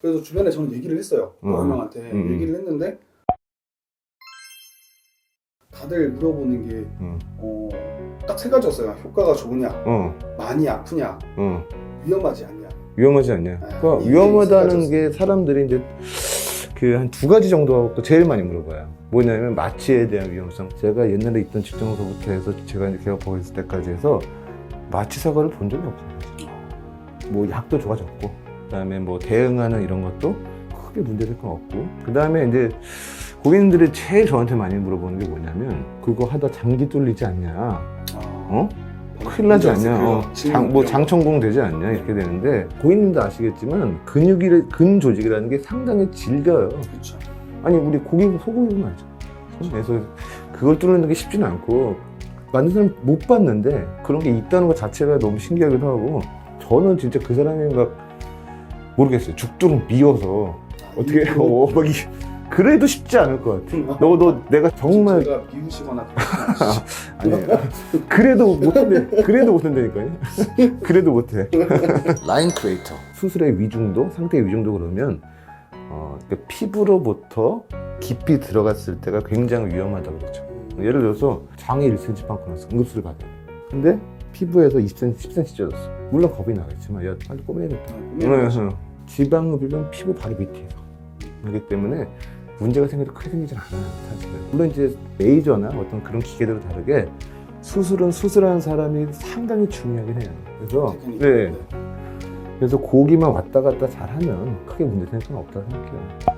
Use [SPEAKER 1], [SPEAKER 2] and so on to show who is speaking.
[SPEAKER 1] 그래서 주변에 저는 얘기를 했어요.
[SPEAKER 2] 음.
[SPEAKER 1] 여러 명한테
[SPEAKER 2] 음.
[SPEAKER 1] 얘기를 했는데 다들 물어보는 게
[SPEAKER 2] 응,
[SPEAKER 1] 어, 딱 세 가지였어요. 효과가 좋으냐,
[SPEAKER 2] 어,
[SPEAKER 1] 많이 아프냐,
[SPEAKER 2] 어.
[SPEAKER 1] 위험하지 않냐.
[SPEAKER 2] 위험하지 않냐? 그러니까
[SPEAKER 1] 이게
[SPEAKER 2] 위험하다는. 게 사람들이 이제 그 한 두 가지 정도 하고 제일 많이 물어봐요. 뭐냐면 마취에 대한 위험성. 제가 옛날에 있던 직장서부터 해서 제가 이제 개업하고 있을 때까지 해서 마취 사고를 본 적이 없어요. 뭐 약도 좋아졌고, 그다음에 뭐 대응하는 이런 것도 크게 문제될 건 없고, 그다음에 이제 고객님들이 제일 저한테 많이 물어보는 게 뭐냐면 그거 하다 장기 뚫리지 않냐? 어? 큰일 나지 않냐? 어, 장, 뭐 장천공 되지 않냐? 이렇게 되는데 고객님도 아시겠지만 근육이 근 조직이라는 게 상당히 질겨요.
[SPEAKER 1] 그렇죠.
[SPEAKER 2] 아니 우리 고기 소고기는 알죠. 그래서 그걸 뚫는 게 쉽지는 않고 많은 사람 못 봤는데 그런 게 있다는 것 자체가 너무 신기하기도 하고 저는 진짜 그 사람이 막 모르겠어요. 죽도록 미워서 어떻게 어, 막 이, 그래도 쉽지 않을 것 같아. 너 너 내가 정말
[SPEAKER 1] 제가 않으시죠.
[SPEAKER 2] 아니 그래도 못한대 그래도 못한다니까요. 그래도 못해. 라인 크리에이터 수술의 위중도 상태의 위중도 그러면 어, 그 피부로부터 깊이 들어갔을 때가 굉장히 위험하다고 그러죠. 예를 들어서 장에 1cm 빵꾸 났어 응급수를 받아야 돼. 근데 피부에서 20cm, 10cm 찢어졌어. 물론 겁이 나겠지만 야 빨리 꼬매야겠다. 그래서 지방흡입은 피부 바로 밑에서 그렇기 때문에 문제가 생겨도 크게 생기진 않아요 사실은. 물론 이제 레이저나 어떤 그런 기계들과 다르게 수술은 수술하는 사람이 상당히 중요하긴 해요. 그래서. 네. 그래서 고기만 왔다 갔다 잘하면 크게 문제 생길 건 없다고 생각해요